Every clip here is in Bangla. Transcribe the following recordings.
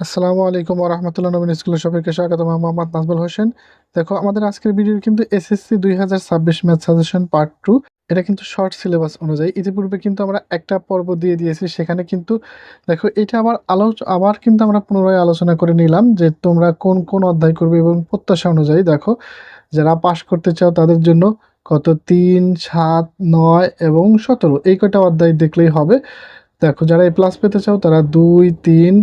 আসসালামু আলাইকুম রহমতুল্লাহ নবীন স্কুলের সবাইকে স্বাগত মোহাম্মদ নাজমুল হোসেন। দেখো, আমাদের আজকের ভিডিও কিন্তু এসএসসি দুই হাজার ছাব্বিশ ম্যাথ সাজেশন পার্ট টু, এটা কিন্তু শর্ট সিলেবাস অনুযায়ী। ইতিপূর্বে কিন্তু আমরা একটা পর্ব দিয়ে দিয়েছি, সেখানে কিন্তু দেখো, এটা আবার আলো আবার কিন্তু আমরা পুনরায় আলোচনা করে নিলাম যে তোমরা কোন কোন অধ্যায় করবে এবং প্রত্যাশা অনুযায়ী দেখো, যারা পাশ করতে চাও তাদের জন্য কত? তিন, সাত, নয় এবং সতেরো। এই কটা অধ্যায় দেখলেই হবে। দেখো, যারা এ প্লাস পেতে চাও তারা দুই, তিন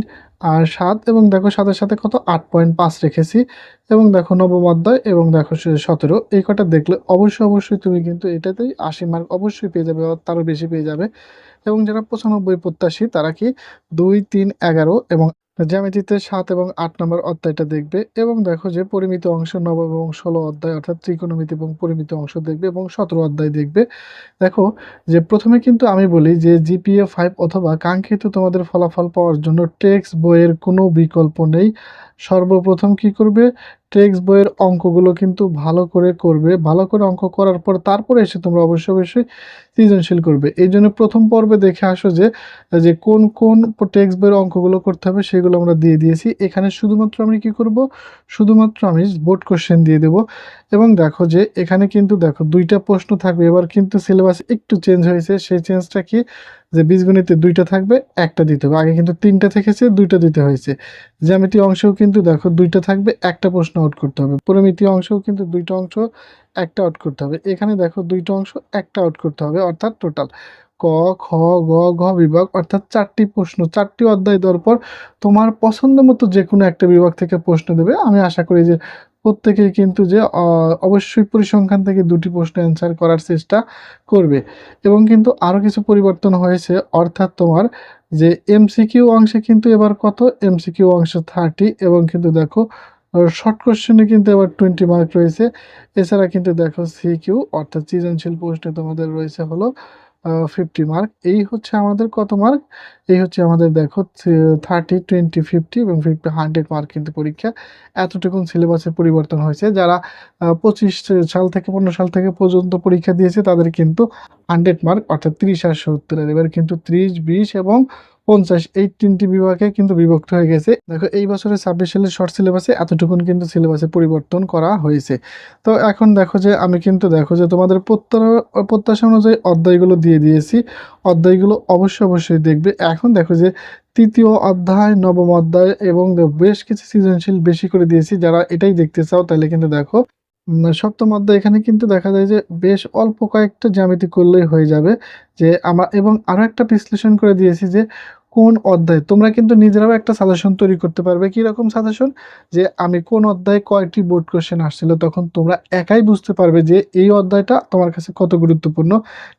আর সাত, এবং দেখো সাতের সাথে কত? আট পয়েন্ট পাঁচ রেখেছি। এবং দেখো নবম অধ্যায়, এবং দেখো সতেরো। এই কটা দেখলে অবশ্যই অবশ্যই তুমি কিন্তু এটাতেই আশি মার্ক অবশ্যই পেয়ে যাবে তারও বেশি পেয়ে যাবে। এবং যারা পঁচানব্বই প্রত্যাশী, তারা কি? দুই, তিন, এগারো, এবং জ্যামিতিতে সাত এবং আট নম্বর অধ্যায়টা দেখবে এবং দেখো যে পরিমিত অংশ নবম এবং ষোলো অধ্যায়, অর্থাৎ ত্রিকোণমিতি এবং পরিমিত অংশ দেখবে এবং সতেরো অধ্যায় দেখবে। দেখো যে প্রথমে কিন্তু আমি বলি যে জিপিএ ফাইভ অথবা কাঙ্ক্ষিত তোমাদের ফলাফল পাওয়ার জন্য টেক্সট বইয়ের কোনো বিকল্প নেই। সর্বপ্রথম কি করবে? টেক্সট বইয়ের অঙ্কগুলো কিন্তু ভালো করে করবে। ভালো করে অঙ্ক করার পর তারপরে এসে তোমরা অবশ্যই অবশ্যই সৃজনশীল করবে। এই জন্য প্রথম পর্বে দেখে আসো যে যে কোন কোন টেক্সট বইয়ের অঙ্কগুলো করতে হবে সেগুলো আমরা দিয়ে দিয়েছি। এখানে শুধুমাত্র আমি কি করব? শুধুমাত্র আমি বোর্ড কোশ্চেন দিয়ে দেব। এবং দেখো যে এখানে কিন্তু দেখো দুইটা প্রশ্ন থাকবে। এবার কিন্তু সিলেবাস একটু চেঞ্জ হয়েছে। সেই চেঞ্জটা কি? যে বীজগণিতে দুইটা থাকবে, একটা দিতে হবে। আগে কিন্তু তিনটা থেকেছে, দুইটা দিতে হয়েছে। জ্যামিতি অংশেও কিন্তু দেখো দুইটা থাকবে, একটা প্রশ্ন আউট করতে হবে। পরিমিতি অংশেও কিন্তু দুইটা অংশ, একটা আউট করতে হবে। এখানে দেখো দুইটা অংশ, একটা আউট করতে হবে, অর্থাৎ টোটাল ক, খ, গ, ঘ বিভাগ, অর্থাৎ চারটি প্রশ্ন, চারটি অধ্যায় দেওয়ার পর তোমার পছন্দ মতো যে কোনো একটা বিভাগ থেকে প্রশ্ন দেবে। আমি আশা করি যে প্রত্যেকেই কিন্তু যে অবশ্যই পরিসংখ্যান থেকে দুটি প্রশ্ন অ্যান্সার করার চেষ্টা করবে। এবং কিন্তু আরও কিছু পরিবর্তন হয়েছে, অর্থাৎ তোমার যে এমসিকিউ অংশে কিন্তু এবার কত? এমসিকিউ অংশ থার্টি এবং কিন্তু দেখো শর্ট কোশ্চেনে কিন্তু এবার টোয়েন্টি মার্ক রয়েছে। এছাড়া কিন্তু দেখো সিকিউ অর্থাৎ সৃজনশীল প্রশ্নে তোমাদের রয়েছে হলো ফিফটি মার্ক এই হচ্ছে আমাদের কত মার্ক এই হচ্ছে আমাদের, দেখো থার্টি টোয়েন্টি ফিফটি এবং ফিফটি হান্ড্রেড মার্ক কিন্তু পরীক্ষা। এতটুকু সিলেবাসের পরিবর্তন হয়েছে। যারা পঁচিশ সাল থেকে, পনেরো সাল থেকে পর্যন্ত পরীক্ষা দিয়েছে, তাদের কিন্তু হান্ড্রেড মার্ক অর্থাৎ ত্রিশ আর সত্তরের। এবার কিন্তু ত্রিশ, বিশ এবং পঞ্চাশ, এই তিনটি বিভাগে কিন্তু বিভক্ত হয়ে গেছে। দেখো, এই বছরের ছাব্বিশ সালের শর্ট সিলেবাসে এতটুকুন কিন্তু সিলেবাসে পরিবর্তন করা হয়েছে। তো এখন দেখো যে, আমি কিন্তু দেখো যে, তোমাদের প্রত্যাশা প্রত্যাশা অনুযায়ী অধ্যায়গুলো দিয়ে দিয়েছি। অধ্যায়গুলো অবশ্যই অবশ্যই দেখবে। এখন দেখো যে, তৃতীয় অধ্যায়, নবম অধ্যায় এবং বেশ কিছু সৃজনশীল বেশি করে দিয়েছি। যারা এটাই দেখতে চাও, তাহলে কিন্তু দেখো সপ্তম অধ্যায়, এখানে কিন্তু দেখা যায় যে বেশ অল্প কয়েকটা জ্যামিতি করলেই হয়ে যাবে যে আমার এবং আরও একটা বিশ্লেষণ করে দিয়েছি যে কোন অধ্যায়? তোমরা কিন্তু নিজেরাও একটা সাজেশন তৈরি করতে পারবে কি রকম সাজেশন যে আমি কোন অধ্যায়ে কয়টি বোর্ড কোশ্চেন আসছিল, তখন তোমরা একাই বুঝতে পারবে যে এই অধ্যায়টা তোমার কাছে কত গুরুত্বপূর্ণ।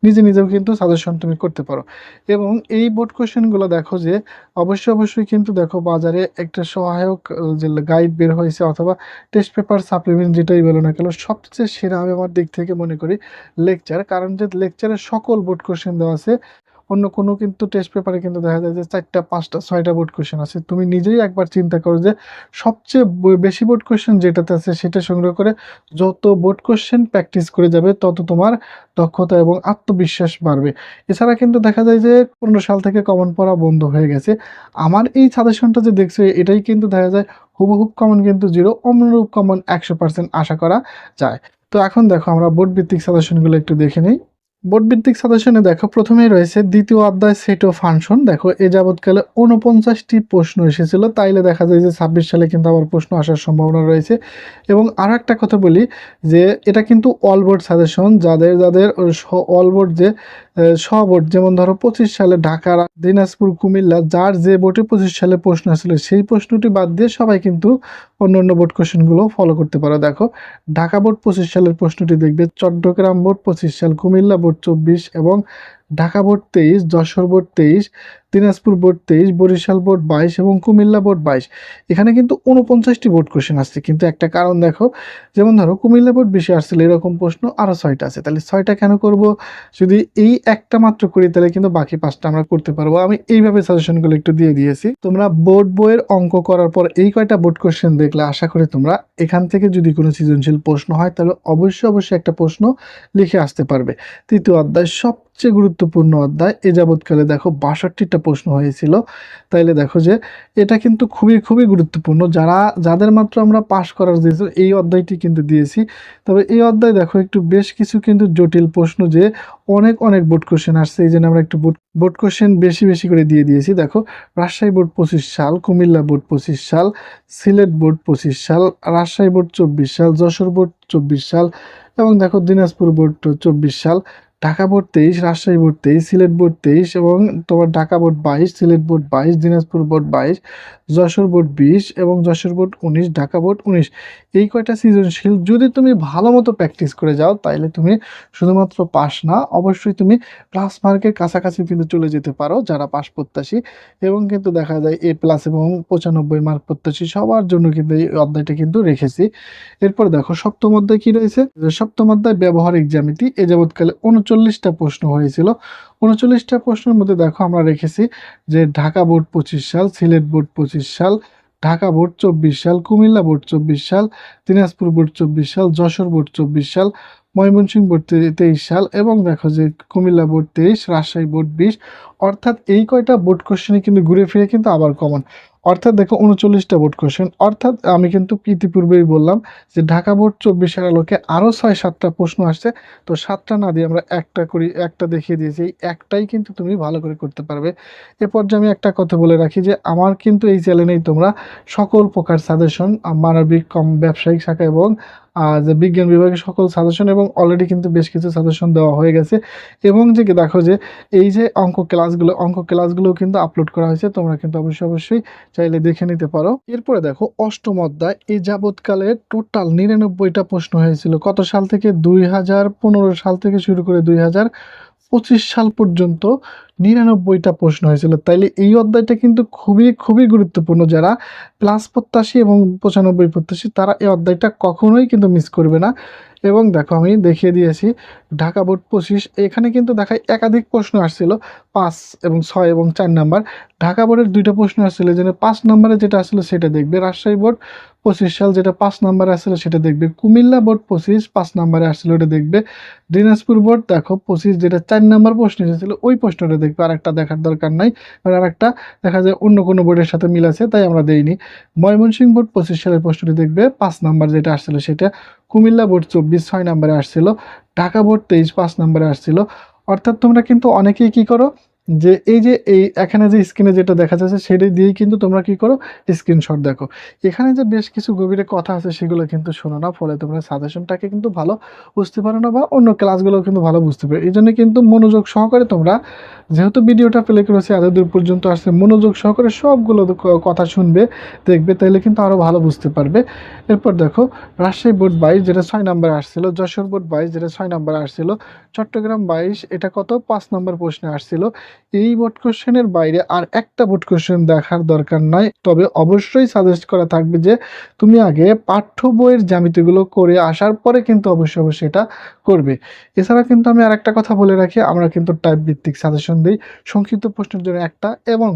নিজে নিজেও কিন্তু সাজেশন তুমি করতে পারো। এবং এই বোর্ড কোশ্চেনগুলো দেখো যে অবশ্যই অবশ্যই কিন্তু দেখো বাজারে একটা সহায়ক যে গাইড বের হয়েছে অথবা টেস্ট পেপার সাপ্লিমেন্ট যেটাই বলো না কেন, সবচেয়ে সেরা আমি আমার দিক থেকে মনে করি লেকচার কারণ যে লেকচারে সকল বোর্ড কোশ্চেন দেওয়া আছে অন্য কোনো কিন্তু টেস্ট পেপারে কিন্তু দেখা যায় যে চারটা, পাঁচটা, ছয়টা বোর্ড কোশ্চেন আছে। তুমি নিজেই একবার চিন্তা করো যে সবচেয়ে বেশি বোর্ড কোশ্চেন যেটাতে আছে সেটা সংগ্রহ করে যত বোর্ড কোশ্চেন প্র্যাকটিস করে যাবে তত তোমার দক্ষতা এবং আত্মবিশ্বাস বাড়বে। এছাড়া কিন্তু দেখা যায় যে পনেরো সাল থেকে কমন পড়া বন্ধ হয়ে গেছে। আমার এই সাজেশনটা যে দেখছ, এটাই কিন্তু দেখা যায় হুবহুব কমন কিন্তু জিরো অনুরূপ কমন একশো পার্সেন্ট আশা করা যায়। তো এখন দেখো, আমরা বোর্ড ভিত্তিক সাজেশনগুলো একটু দেখে নিই। বোর্ড ভিত্তিক সাজেশনে দেখো, প্রথমেই রয়েছে দ্বিতীয় অধ্যায় সেট ও ফাংশন দেখো, এ যাবৎকালে উনপঞ্চাশটি প্রশ্ন এসেছিল, তাইলে দেখা যায় যে ছাব্বিশ সালে কিন্তু আবার প্রশ্ন আসার সম্ভাবনা রয়েছে। এবং আর একটা কথা বলি যে, এটা কিন্তু অলবোর্ড সাজেশন যাদের যাদের অল বোর্ড যে সবোর্ড যেমন ধরো পঁচিশ সালে ঢাকা দিনাজপুর, কুমিল্লা, যার যে বোর্ডে পঁচিশ সালে প্রশ্ন ছিল, সেই প্রশ্নটি বাদ দিয়ে সবাই কিন্তু অন্য অন্য বোর্ড কোশ্চেনগুলো ফলো করতে পারো। দেখো, ঢাকা বোর্ড পঁচিশ সালের প্রশ্নটি দেখবে, চট্টগ্রাম বোর্ড পঁচিশ সাল, কুমিল্লা বোর্ড চব্বিশ এবং ঢাকা বোর্ড তেইশ, যশোর বোর্ড তেইশ, দিনাজপুর বোর্ড তেইশ, বরিশাল বোর্ড বাইশ এবং কুমিল্লা বোর্ড বাইশ। এখানে কিন্তু উনপঞ্চাশটি বোর্ড কোশ্চেন আসছে। কিন্তু একটা কারণ দেখো, যেমন ধরো কুমিল্লা বোর্ড বেশি আসছিল, এরকম প্রশ্ন আরও ছয়টা আছে। তাহলে ছয়টা কেন করব? যদি এই একটা মাত্র করি, তাহলে কিন্তু বাকি পাঁচটা আমরা করতে পারব। আমি এইভাবে সাজেশনগুলো একটু দিয়ে দিয়েছি। তোমরা বোর্ড বইয়ের অঙ্ক করার পর এই কয়টা বোর্ড কোশ্চেন দেখলে আশা করি তোমরা এখান থেকে যদি কোনো সৃজনশীল প্রশ্ন হয়, তাহলে অবশ্যই অবশ্যই একটা প্রশ্ন লিখে আসতে পারবে। তৃতীয় অধ্যায়, সবচেয়ে গুরুত্ব গুরুত্বপূর্ণ অধ্যায়। এ যাবৎকালে দেখো বাষট্টিটা প্রশ্ন হয়েছিল। তাইলে দেখো যে এটা কিন্তু খুবই খুবই গুরুত্বপূর্ণ। যারা, যাদের মাত্র আমরা পাশ করার দিয়েছি এই অধ্যায়টি কিন্তু দিয়েছি, তবে এই অধ্যায় দেখো একটু বেশ কিছু কিন্তু জটিল প্রশ্ন যে অনেক অনেক বোর্ড কোশ্চেন আসছে। এই জন্য আমরা একটু বোর্ড বোর্ড কোশ্চেন বেশি বেশি করে দিয়ে দিয়েছি। দেখো, রাজশাহী বোর্ড পঁচিশ সাল, কুমিল্লা বোর্ড পঁচিশ সাল, সিলেট বোর্ড পঁচিশ সাল, রাজশাহী বোর্ড চব্বিশ সাল, যশোর বোর্ড চব্বিশ সাল এবং দেখো দিনাজপুর বোর্ড চব্বিশ সাল। ঢাকা বোর্ড তেইশ, রাজশাহী বোর্ড তেইশ, সিলেট বোর্ড তেইশ এবং তোমার ঢাকা বোর্ড বাইশ, সিলেট বোর্ড বাইশ, দিনাজপুর বোর্ড বাইশ, যশোর বোর্ড বিশ এবং যশোর বোর্ড উনিশ, ঢাকা বোর্ড উনিশ। এই কয়টা সৃজনশীল? যদি তুমি ভালো মতো প্র্যাকটিস করে যাও, তাইলে তুমি শুধুমাত্র পাস না, অবশ্যই তুমি প্লাস মার্কের কাছাকাছি কিন্তু চলে যেতে পারো যারা পাস প্রত্যাশী এবং কিন্তু দেখা যায় এ প্লাস এবং পঁচানব্বই মার্ক প্রত্যাশী সবার জন্য কিন্তু এই অধ্যায়টা কিন্তু রেখেছি। এরপর দেখো সপ্তম অধ্যায় কী রয়েছে? সপ্তম অধ্যায় ব্যবহারিক জ্যামিতি, এ যাবৎকালে উনচল্লিশটা প্রশ্ন হয়েছিল। উনচল্লিশটা প্রশ্নের মধ্যে দেখো আমরা রেখেছি যে ঢাকা বোর্ড পঁচিশ সাল, সিলেট বোর্ড পঁচিশ সাল, ঢাকা বোর্ড চব্বিশ সাল, কুমিল্লা বোর্ড চব্বিশ সাল, দিনাজপুর বোর্ড চব্বিশ সাল, যশোর বোর্ড চব্বিশ সাল, ময়মনসিংহ বোর্ড তেইশ সাল এবং দেখো যে কুমিল্লা বোর্ড তেইশ, রাজশাহী বোর্ড বিশ। অর্থাৎ এই কয়টা বোর্ড কোশ্চেনে কিন্তু ঘুরে ফিরে কিন্তু আবার কমন অর্থাৎ দেখো উনচল্লিশটা বোর্ড কোশ্চেন অর্থাৎ আমি কিন্তু ইতিপূর্বেই বললাম যে ঢাকা বোর্ড চব্বিশের আলোকে আরও ছয়, সাতটা প্রশ্ন আসছে। তো সাতটা না দিয়ে আমরা একটা করি, একটা দেখিয়ে দিয়েছি। এই একটাই কিন্তু তুমি ভালো করে করতে পারবে। এ পর্যায়ে আমি একটা কথা বলে রাখি যে আমার কিন্তু এই চ্যানেলেই তোমরা সকল প্রকার সাজেশন মানবিক, কম ব্যবসায়িক শাখা এবং যে বিজ্ঞান বিভাগের সকল সাজেশন এবং অলরেডি কিন্তু বেশ কিছু সাজেশন দেওয়া হয়ে গেছে। এবং যে দেখো যে, এই যে অঙ্ক ক্লাসগুলো অঙ্ক ক্লাসগুলো কিন্তু আপলোড করা হয়েছে, তোমরা কিন্তু অবশ্যই অবশ্যই চাইলে দেখে নিতে পারো। এরপরে দেখো, অষ্টম অধ্যায়, এই যাবৎকালে টোটাল নিরানব্বইটা প্রশ্ন হয়েছিল। কত সাল থেকে? দুই হাজার পনেরো সাল থেকে শুরু করে দুই হাজার পঁচিশ সাল পর্যন্ত নিরানব্বইটা প্রশ্ন হয়েছিল। তাইলে এই অধ্যায়টা কিন্তু খুবই খুবই গুরুত্বপূর্ণ। যারা প্লাস প্রত্যাশী এবং পঁচানব্বই প্রত্যাশী, তারা এই অধ্যায়টা কখনোই কিন্তু মিস করবে না। এবং দেখো আমি দেখিয়ে দিয়েছি, ঢাকা বোর্ড পঁচিশ, এখানে কিন্তু দেখায় একাধিক প্রশ্ন আসছিল, পাঁচ এবং ছয় এবং চার নাম্বার। ঢাকা বোর্ডের দুইটা প্রশ্ন আসছিল যেন পাঁচ নম্বরে যেটা আসলে সেটা দেখবে। রাজশাহী বোর্ড পঁচিশ সাল যেটা পাঁচ নাম্বারে আসলে সেটা দেখবে। কুমিল্লা বোর্ড পঁচিশ, পাঁচ নাম্বারে আসছিল ওটা দেখবে। দিনাজপুর বোর্ড দেখো পঁচিশ, যেটা চার নাম্বার প্রশ্ন এসেছিল, ওই প্রশ্নটা দেখবে। আর একটা দেখার দরকার নাই আর আরেকটা দেখা যায় অন্য কোনো বোর্ডের সাথে মিল আছে, তাই আমরা দেইনি। ময়মনসিংহ বোর্ড পঁচিশ সালের প্রশ্নটি দেখবে, পাঁচ নাম্বার যেটা আসছিল সেটা। কুমিল্লা বোর্ড চব্বিশ, ছয় নাম্বারে আসছিল। ঢাকা বোর্ড তেইশ, পাঁচ নাম্বারে আসছিল। অর্থাৎ তোমরা কিন্তু অনেকেই কি করো যে এই যে এই এখানে যে স্ক্রিনে যেটা দেখা যাচ্ছে সেটাই দিয়েই কিন্তু তোমরা কি করো? স্ক্রিনশট দেখো। এখানে যে বেশ কিছু গভীরে কথা আছে সেগুলো কিন্তু শোনো না, ফলে তোমরা সাজেশনটাকে কিন্তু ভালো বুঝতে পারো না বা অন্য ক্লাসগুলো কিন্তু ভালো বুঝতে পারো। এই জন্য কিন্তু মনোযোগ সহকারে তোমরা যেহেতু ভিডিওটা প্লে করেছে এত দূর পর্যন্ত আসছে, মনোযোগ সহকারে সবগুলো কথা শুনবে, দেখবে তাহলে কিন্তু আরও ভালো বুঝতে পারবে। এরপর দেখো, রাজশাহী বোর্ড বাইশ, যেটা ছয় নাম্বার আসছিল, যশোর বোর্ড বাইশ, যেটা ছয় নাম্বার আসছিল, চট্টগ্রাম বাইশ, এটা কত? পাঁচ নম্বর প্রশ্নে আসছিল। এই বোর্ড কোশ্চেনের বাইরে আর একটা বোর্ড কোশ্চেন দেখার দরকার নাই। তবে অবশ্যই সাজেস্ট করা থাকবে যে, তুমি আগে পাঠ্য বইয়ের জ্যামিতিগুলো করে আসার পরে কিন্তু অবশ্যই অবশ্যই এটা করবে। এছাড়া কিন্তু আমি আরেকটা কথা বলে রাখি, আমরা কিন্তু টাইপ ভিত্তিক সাজেশন দিই। সংক্ষিপ্ত প্রশ্নের জন্য একটা এবং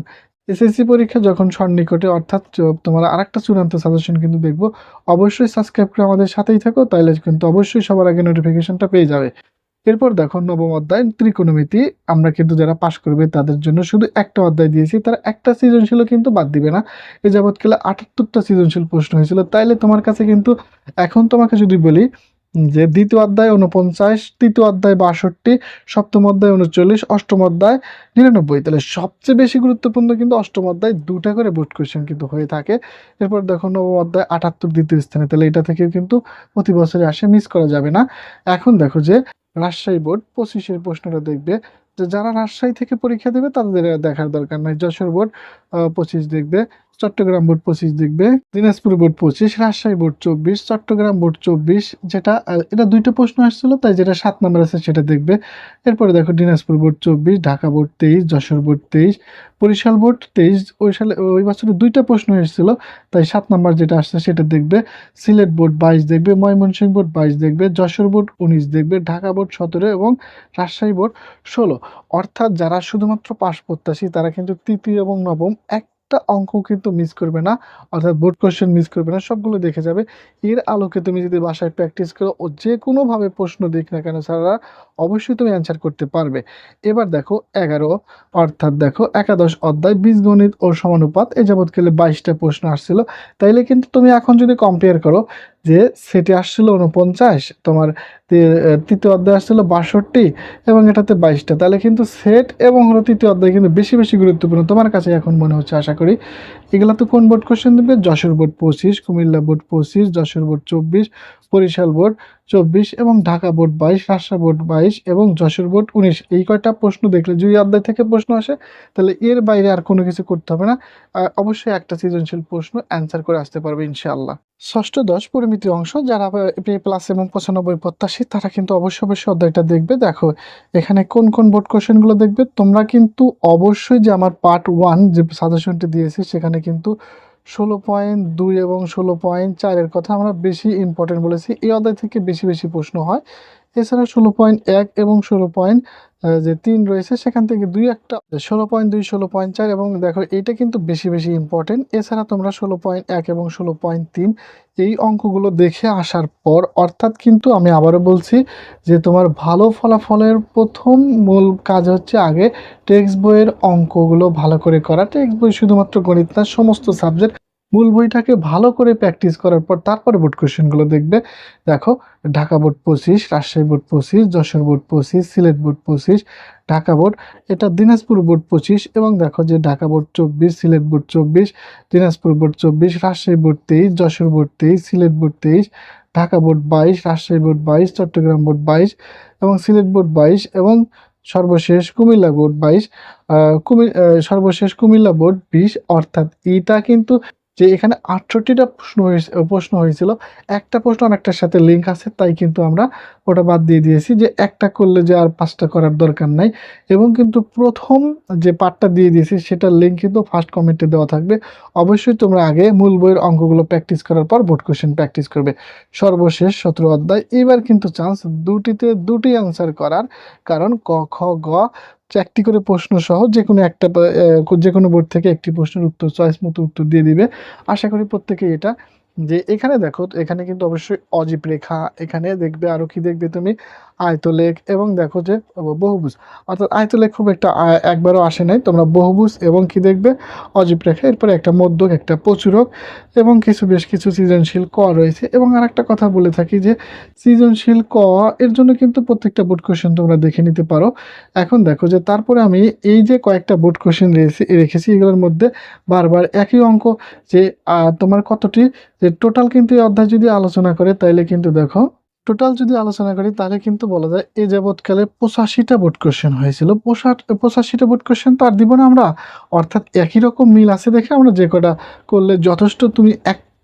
এসএসসি পরীক্ষা যখন সন্নিকটে, অর্থাৎ তোমার আরেকটা চূড়ান্ত সাজেশন কিন্তু দেখব। অবশ্যই সাবস্ক্রাইব করে আমাদের সাথেই থাকো তাহলে কিন্তু অবশ্যই সবার আগে নোটিফিকেশনটা পেয়ে যাবে। এরপর দেখো নবম অধ্যায়, ত্রিকোণমিতি। আমরা কিন্তু যারা পাশ করবে তাদের জন্য শুধু একটা অধ্যায় দিয়েছি, তারা একটা সৃজনশীলও কিন্তু বাদ দিবে না। এ যাবৎকালে আটাত্তরটা সৃজনশীল প্রশ্ন হয়েছিল, তাইলে তোমার কাছে কিন্তু এখন তোমাকে যদি বলি, যে দ্বিতীয় অধ্যায় উনপঞ্চাশ তৃতীয় অধ্যায় বাষট্টি, সপ্তম অধ্যায় উনচল্লিশ অষ্টম অধ্যায় নিরানব্বই। তাহলে সবচেয়ে বেশি গুরুত্বপূর্ণ কিন্তু অষ্টম অধ্যায় দুটা করে বোর্ড কোয়েশ্চেন কিন্তু হয়ে থাকে। এরপর দেখো নবম অধ্যায় আটাত্তর দ্বিতীয় স্থানে তাহলে এটা থেকেও কিন্তু প্রতি বছরে আসে, মিস করা যাবে না। এখন দেখো যে রাজশাহী বোর্ড পঁচিশের প্রশ্নটা দেখবে যে যারা রাজশাহী থেকে পরীক্ষা দেবে তাদের দেখার দরকার নাই। যশোর বোর্ড পঁচিশ দেখবে। চট্টগ্রাম বোর্ড পঁচিশ দেখবে, দিনাজপুর বোর্ড পঁচিশ, রাজশাহী বোর্ড চব্বিশ, চট্টগ্রাম বোর্ড চব্বিশ, যেটা এটা দুইটা প্রশ্ন আসছিল, তাই যেটা সাত নম্বর আছে সেটা দেখবে। এরপরে দেখো দিনাজপুর বোর্ড চব্বিশ, ঢাকা বোর্ড তেইশ, যশোর বোর্ড তেইশ, বরিশাল বোর্ড তেইশ, ওই সালে, ওই বছরে দুইটা প্রশ্ন এসেছিল, তাই সাত নম্বর যেটা আসছে সেটা দেখবে। সিলেট বোর্ড বাইশ দেখবে, ময়মনসিংহ বোর্ড বাইশ দেখবে, যশোর বোর্ড উনিশ দেখবে, ঢাকা বোর্ড সতেরো এবং রাজশাহী বোর্ড ষোলো। অর্থাৎ যারা শুধুমাত্র পাশ প্রত্যাশী, তারা কিন্তু তৃতীয় এবং নবম এক একটা অঙ্ক কিন্তু মিস করবে না, অর্থাৎ বোর্ড কোশ্চেন মিস করবে না, সবগুলো দেখে যাবে। এর আলোকে তুমি যদি বাসায় প্র্যাকটিস করো, ও যে কোনোভাবে প্রশ্ন দিক না কেন, স্যাররা অবশ্যই তুমি অ্যান্সার করতে পারবে। এবার দেখো এগারো, অর্থাৎ দেখো একাদশ অধ্যায়, বীজগণিত ও সমানুপাত। এ যাবৎকালে বাইশটা প্রশ্ন আসছিল। তাইলে কিন্তু তুমি এখন যদি কম্পেয়ার করো যে সেটে আসছিল উনপঞ্চাশ তোমার তৃতীয় অধ্যায় আসছিল বাষট্টি, এবং এটাতে বাইশটা তাহলে কিন্তু সেট এবং হলো তৃতীয় অধ্যায় কিন্তু বেশি বেশি গুরুত্বপূর্ণ, তোমার কাছে এখন মনে হচ্ছে আশা করি। এগুলো তো কোন বোর্ড কোশ্চেন দেবে? যশোর বোর্ড পঁচিশ, কুমিল্লা বোর্ড পঁচিশ, যশোর বোর্ড চব্বিশ, বরিশাল বোর্ড চব্বিশ এবং ঢাকা বোর্ড বাইশ, রাজশাহ বোর্ড বাইশ এবং যশোর বোর্ড উনিশ। এই কয়টা প্রশ্ন দেখলে যদি অধ্যায় থেকে প্রশ্ন আসে, তাহলে এর বাইরে আর কোনো কিছু করতে হবে না। অবশ্যই একটা সৃজনশীল প্রশ্ন অ্যান্সার করে আসতে পারবে ইনশাআল্লাহ। ষষ্ঠ দশ পরিমিতি অংশ, যারা প্লাস এবং পঁচানব্বই প্রত্যাশী, তারা কিন্তু অবশ্যই অবশ্যই অধ্যায়টা দেখবে। দেখো, এখানে কোন কোন বোর্ড কোশ্চেনগুলো দেখবে? তোমরা কিন্তু অবশ্যই যে আমার পার্ট ওয়ান যে সাজেশনটি দিয়েছি, সেখানে কিন্তু ষোলো পয়েন্ট দুই এবং ষোলো পয়েন্ট চারের কথা আমরা বেশি ইম্পর্টেন্ট বলেছি। এই অধ্যায় থেকে বেশি বেশি প্রশ্ন হয়। এছাড়া ষোলো পয়েন্ট এক এবং ষোলো পয়েন্ট যে তিন রয়েছে, সেখান থেকে দুই একটা, ষোলো পয়েন্ট দুই, ষোলো পয়েন্ট চার এবং দেখো এইটা কিন্তু বেশি বেশি ইম্পর্টেন্ট এছাড়া তোমরা ষোলো পয়েন্ট এক এবং ষোলো পয়েন্ট তিন এই অঙ্কগুলো দেখে আসার পর, অর্থাৎ কিন্তু আমি আবারও বলছি যে তোমার ভালো ফলাফলের প্রথম মূল কাজ হচ্ছে আগে টেক্সট বইয়ের অঙ্কগুলো ভালো করে করা। টেক্সট বই শুধুমাত্র গণিত না, সমস্ত সাবজেক্ট মূল বইটাকে ভালো করে প্র্যাকটিস করার পর তারপরে বোর্ড কোশ্চেনগুলো দেখবে। দেখো, ঢাকা বোর্ড পঁচিশ, রাজশাহী বোর্ড পঁচিশ, যশোর বোর্ড পঁচিশ, সিলেট বোর্ড পঁচিশ, ঢাকা বোর্ড এটা দিনাজপুর বোর্ড পঁচিশ এবং দেখো যে ঢাকা বোর্ড চব্বিশ, সিলেট বোর্ড চব্বিশ, দিনাজপুর বোর্ড চব্বিশ, রাজশাহী বোর্ড তেইশ, যশোর বোর্ড তেইশ, সিলেট বোর্ড তেইশ, ঢাকা বোর্ড বাইশ, রাজশাহী বোর্ড বাইশ, চট্টগ্রাম বোর্ড বাইশ এবং সিলেট বোর্ড বাইশ এবং সর্বশেষ কুমিল্লা বোর্ড বাইশ কুমি সর্বশেষ কুমিল্লা বোর্ড বিশ, অর্থাৎ এটা কিন্তু যে এখানে আটষট্টিটা প্রশ্ন প্রশ্ন হয়েছিল। একটা প্রশ্ন অনেকটার সাথে লিঙ্ক আছে, তাই কিন্তু আমরা ওটা বাদ দিয়ে দিয়েছি যে একটা করলে যে আর পাঁচটা করার দরকার নাই। এবং কিন্তু প্রথম যে পার্টটা দিয়ে দিয়েছি, সেটার লিঙ্ক কিন্তু ফার্স্ট কমেন্টে দেওয়া থাকবে। অবশ্যই তোমরা আগে মূল বইয়ের অঙ্কগুলো প্র্যাকটিস করার পর বোর্ড কোশ্চেন প্র্যাকটিস করবে। সর্বশেষ সতেরো অধ্যায়। এবার কিন্তু চান্স দুটিতে দুটি অ্যান্সার করার। কারণ ক, খ, গ একটি করে প্রশ্ন সহ যে কোনো একটা যে কোনো বোর্ড থেকে একটি প্রশ্নের উত্তর চয়েস মতো উত্তর দিয়ে দিবে। আশা করি প্রত্যেকে এটা, যে এখানে দেখো, এখানে কিন্তু অবশ্যই অজীব রেখা, এখানে দেখবে আরও কি দেখবে তুমি? আয়তলেখ এবং দেখো যে বহুভুজ। অর্থাৎ আয়তলেখ খুব একটা একবারও আসে নাই। তোমরা বহুভুজ এবং কি দেখবে? অজীব রেখা। এরপরে একটা মধ্যক, একটা প্রচুরক এবং কিছু বেশ কিছু সৃজনশীল ক রয়েছে। এবং আর একটা কথা বলে থাকি যে, সৃজনশীল ক এর জন্য কিন্তু প্রত্যেকটা বোর্ড কোশ্চেন তোমরা দেখে নিতে পারো। এখন দেখো যে, তারপরে আমি এই যে কয়েকটা বোর্ড কোশ্চেন রেখেছি রেখেছি। এগুলোর মধ্যে বারবার একই অঙ্ক যে তোমার কতটি? যে টোটাল কিন্তু এই অধ্যায় যদি আলোচনা করে, তাইলে কিন্তু দেখো টোটাল যদি আলোচনা করি, তাহলে কিন্তু বলা যায় এ যাবৎকালে পঁচাশিটা বোর্ড কোশ্চেন হয়েছিল। পঁচাশিটা বোর্ড কোশ্চেন তো আর দিব না আমরা। অর্থাৎ একই রকম মিল আছে দেখে আমরা যে কটা করলে যথেষ্ট তুমি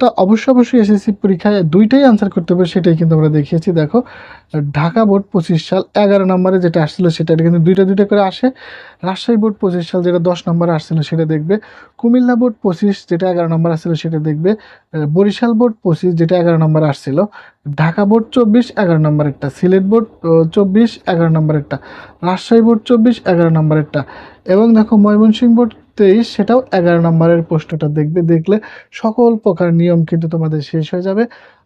একটা অবশ্যই অবশ্যই এসএসসি পরীক্ষায় দুইটাই আনসার করতে হবে, সেটাই কিন্তু আমরা দেখিয়েছি। দেখো, ঢাকা বোর্ড পঁচিশ সাল, এগারো নম্বরে যেটা আসছিল সেটা কিন্তু দুইটা দুইটা করে আসে। রাজশাহী বোর্ড পঁচিশ সাল যেটা দশ নম্বরে আসছিল সেটা দেখবে। কুমিল্লা বোর্ড পঁচিশ যেটা এগারো নম্বর আসছিল সেটা দেখবে। বরিশাল বোর্ড পঁচিশ যেটা এগারো নম্বর আসছিল। ঢাকা বোর্ড চব্বিশ এগারো নম্বর একটা সিলেট বোর্ড চব্বিশ এগারো নম্বর একটা রাজশাহী বোর্ড চব্বিশ এগারো নম্বর একটা এবং দেখো ময়মনসিংহ বোর্ড তেইশ, সেটাও এগারো নম্বরের প্রশ্নটা দেখবে, দেখলে সকল প্রকার নিয়ম কিন্তু তোমাদের শেষ হয়ে যাবে।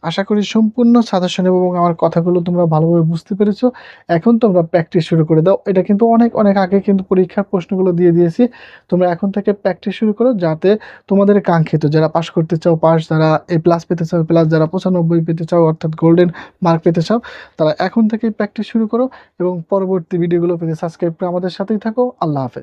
আশা করি সম্পূর্ণ সাজেশন এবং আমার কথাগুলো তোমরা ভালোভাবে বুঝতে পেরেছ। এখন তোমরা প্র্যাকটিস শুরু করে দাও। এটা কিন্তু অনেক অনেক আগে কিন্তু পরীক্ষার প্রশ্নগুলো দিয়ে দিয়েছি। তোমরা এখন থেকে প্র্যাকটিস শুরু করো যাতে তোমাদের কাঙ্ক্ষিত যারা পাস করতে চাও পাস যারা এ প্লাস পেতে চাও, প্লাস যারা পঁচানব্বই পেতে চাও, অর্থাৎ গোল্ডেন মার্ক পেতে চাও, তারা এখন থেকেই প্র্যাকটিস শুরু করো এবং পরবর্তী ভিডিওগুলো পেতে সাবস্ক্রাইব করে আমাদের সাথেই থাকো। আল্লাহ হাফেজ।